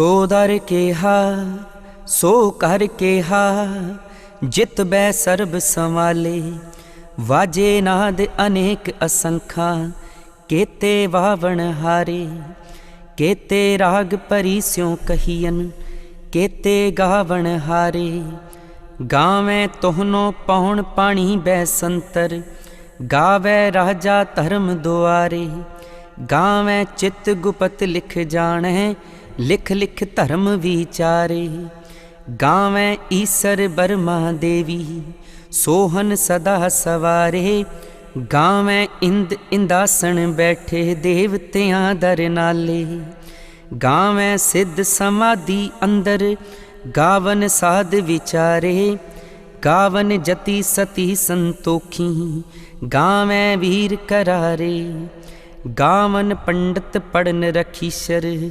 ਸੋ ਦਰ ਕੇਹਾ, ਸੋ ਕਰ ਕੇਹਾ, ਜਿਤ ਬੈ ਸਰਬ ਸੰਵਾਲੇ। ਵਾਜੇ ਨਾਦ ਅਨੇਕ ਅਸੰਖਾਂ, ਕੇਤੇ ਵਾਵਣ ਹਾਰੇ। ਕੇਤੇ ਰਾਗ ਪਰੀ ਸਿਉ ਕਹੀਨ ਕੇਤੇ ਗਾਵਣ ਹਾਰੇ। ਗਾਵੇਂ ਤੋਹਨੋ ਪੌਣ ਪਾਣੀ ਬੈ ਸੰਤਰ, ਗਾਵੇ ਰਾਜਾ ਧਰਮ ਦੁਆਰੇ। ਗਾਵੇਂ ਚਿਤ ਗੁਪਤ ਲਿਖ ਜਾਣੈ ਲਿਖ ਲਿਖ ਧਰਮ ਵਿਚਾਰੇ, ਗਾਵੇਂ ਈਸਰ ਬਰਮਾ ਦੇਵੀ। ਸੋਹਨ ਸਦਾ ਸਵਾਰੇ, ਗਾਵੇਂ ਇੰਦ ਇੰਦਾਸਣ ਬੈਠੇ ਦੇਵਤਿਆਂ ਦਰ ਨਾਲੇ। ਗਾਵੇਂ ਸਿੱਧ ਸਮਾਧੀ ਅੰਦਰ, ਗਾਵਨ ਸਾਧ ਵਿਚਾਰੇ। ਗਾਵਨ ਜਤੀ ਸਤੀ ਸੰਤੋਖੀ, ਗਾਵੇਂ ਵੀਰ ਕਰਾਰੇ। ਗਾਵਨ ਪੰਡਤ ਪੜਨ ਰਖੀਸ਼ਰ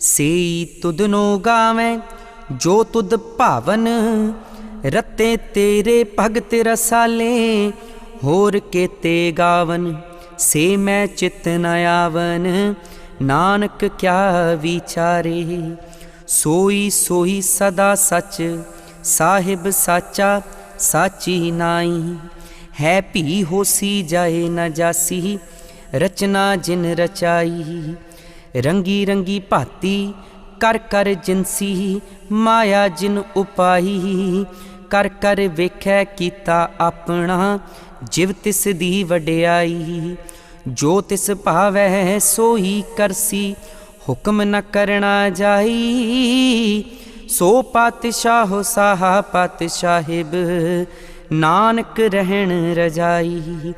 ਸੇਈ ਤੁਧਨੋ ਗਾਵੇਂ, ਜੋ ਤੁਧ ਭਾਵਨ, ਰਤੇ ਤੇਰੇ ਭਗਤ ਰਸਾਲੇ, ਹੋਰ ਕੇਤੇ ਗਾਵਨ, ਸੇ ਮੈਂ ਚਿਤ ਨ ਆਵਨ, ਨਾਨਕ ਕਿਆ ਵਿਚਾਰੇ। ਸੋਈ ਸੋਈ ਸਦਾ ਸਚ, ਸਾਹਿਬ ਸਾਚਾ ਸਾਚੀ ਨਾਈ ਹੈ ਭੀ ਹੋਸੀ ਜਾਏ ਨਾ ਜਾਸੀ, ਰਚਨਾ ਜਿਨ ਰਚਾਈ। ਰੰਗੀ ਰੰਗੀ ਭਾਤੀ, ਕਰ ਕਰ ਜਿਨਸੀ ਮਾਇਆ ਜਿਨ ਉਪਾਈ ਕਰ ਕਰ ਵੇਖੈ ਕੀਤਾ ਆਪਣਾ, ਜਿਵ ਤਿਸ ਦੀ ਵਡਿਆਈ, ਜੋ ਤਿਸ ਭਾਵੈ ਸੋਈ ਕਰਸੀ, ਹੁਕਮ ਨ ਕਰਨਾ ਜਾਈ, ਸੋ ਪਾਤਸ਼ਾਹ ਸਾਹਾ ਪਾਤਸ਼ਾਹਿਬ, ਨਾਨਕ ਰਹਿਣ ਰਜਾਈ।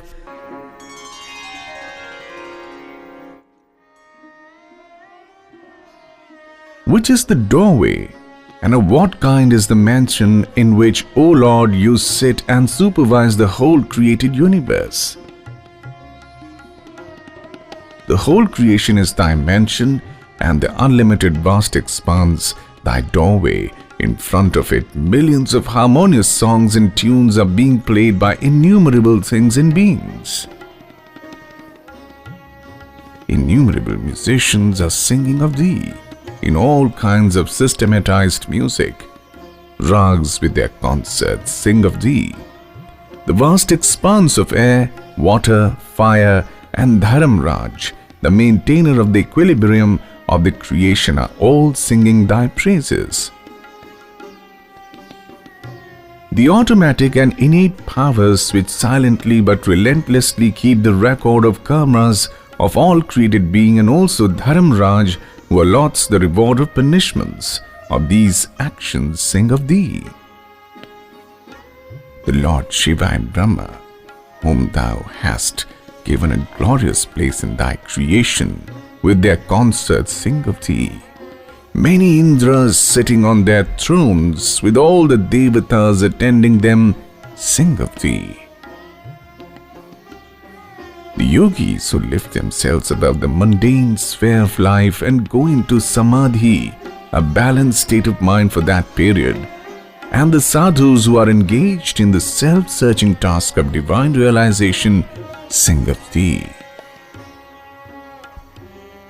Which is the doorway? And of what kind is the mansion in which, O Lord, you sit and supervise the whole created universe? The whole creation is thy mansion, and the unlimited vast expanse thy doorway. In front of it, millions of harmonious songs and tunes are being played by innumerable things and beings. Innumerable musicians are singing of thee in all kinds of systematized music. Rags with their concerts sing of thee. The vast expanse of air, water, fire, and Dharamraj, the maintainer of the equilibrium of the creation, are all singing thy praises. The automatic and innate powers which silently but relentlessly keep the record of karmas of all created being and also Dharamraj who allots the reward of punishments of these actions sing of thee. The Lord Shiva and Brahma, whom thou hast given a glorious place in thy creation, with their concerts sing of thee. Many Indras sitting on their thrones, with all the Devatas attending them, sing of thee. The yogis who lift themselves above the mundane sphere of life and go into samadhi, a balanced state of mind for that period, and the sadhus who are engaged in the self searching task of divine realization sing of thee.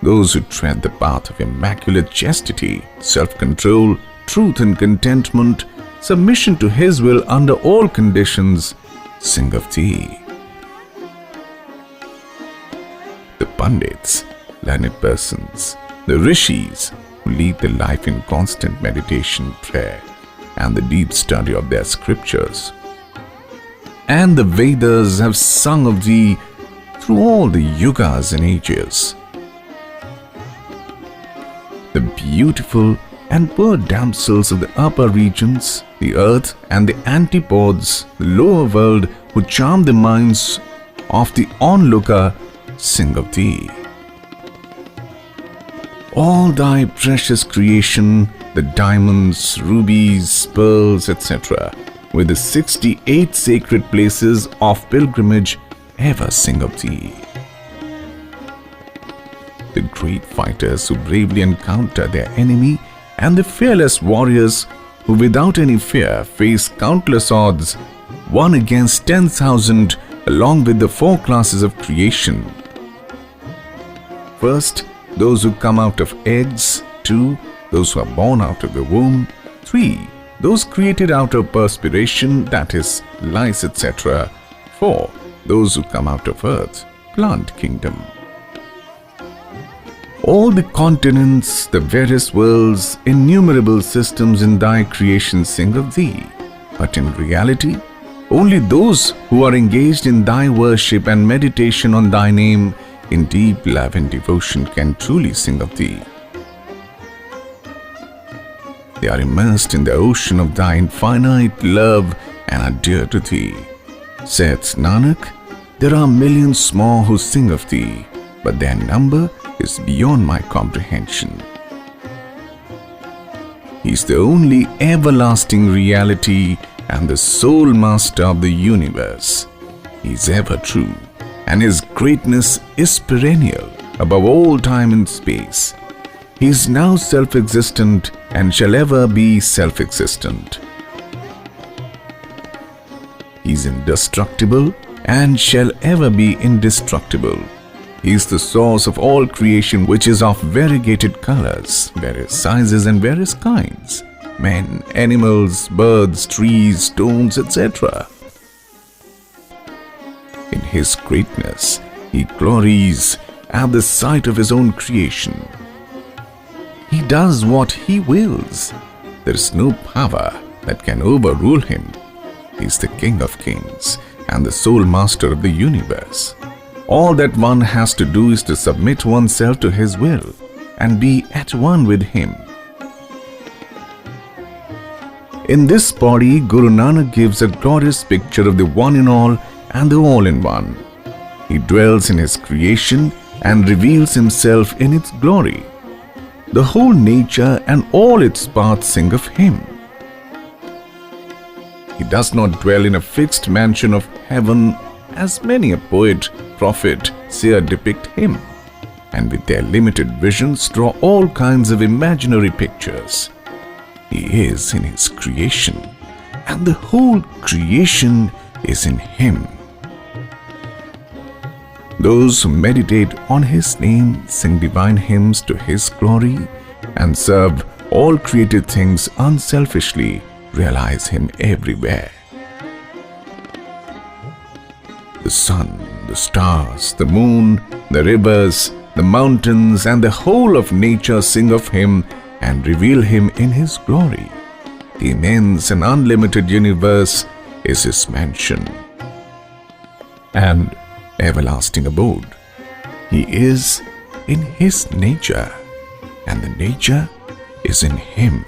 Those who tread the path of immaculate chastity, self control, truth and contentment, submission to His will under all conditions, sing of thee. The Pandits, learned persons, the Rishis, who lead the life in constant meditation, prayer, and the deep study of their scriptures. And the Vedas have sung of thee through all the yugas and ages. The beautiful and poor damsels of the upper regions, the earth and the antipodes, the lower world, who charm the minds of the onlooker, sing of thee. all thy precious creation, the diamonds, rubies, pearls, etc., with the 68 sacred places of pilgrimage ever sing of thee. The great fighters who bravely encounter their enemy and the fearless warriors who without any fear face countless odds, one against 10,000 along with the four classes of creation. First, those who come out of eggs, two, those who are born out of the womb, three, those created out of perspiration, that is, lice, etc., four, those who come out of earth, plant kingdom. All the continents, the various worlds, innumerable systems in thy creation sing of thee. But in reality, only those who are engaged in thy worship and meditation on thy name in deep love and devotion can truly sing of thee. They are immersed in the ocean of thy infinite love and are dear to thee. Saith Nanak, there are millions more who sing of thee, but their number is beyond my comprehension. He is the only everlasting reality and the sole master of the universe. He is ever true, and his greatness is perennial above all time and space. He is now self existent and shall ever be self existent. He is indestructible and shall ever be indestructible. He is the source of all creation which is of variegated colors, various sizes and various kinds men, animals, birds, trees, stones, etc. His greatness, he glories at the sight of his own creation. He does what he wills. There is no power that can overrule him. He is the King of kings and the sole master of the universe. All that one has to do is to submit oneself to his will and be at one with him. In this body, Guru Nanak gives a glorious picture of the one in all and the all in one. He dwells in his creation and reveals himself in its glory. The whole nature and all its parts sing of him. He does not dwell in a fixed mansion of heaven as many a poet, prophet, seer depict him, and with their limited visions draw all kinds of imaginary pictures. He is in his creation, and the whole creation is in him. Those who meditate on his name sing divine hymns to his glory and serve all created things unselfishly realize him everywhere. The sun, the stars, the moon, the rivers, the mountains, and the whole of nature sing of him and reveal him in his glory. The immense and unlimited universe is his mansion and everlasting abode. He is in his nature, and the nature is in him.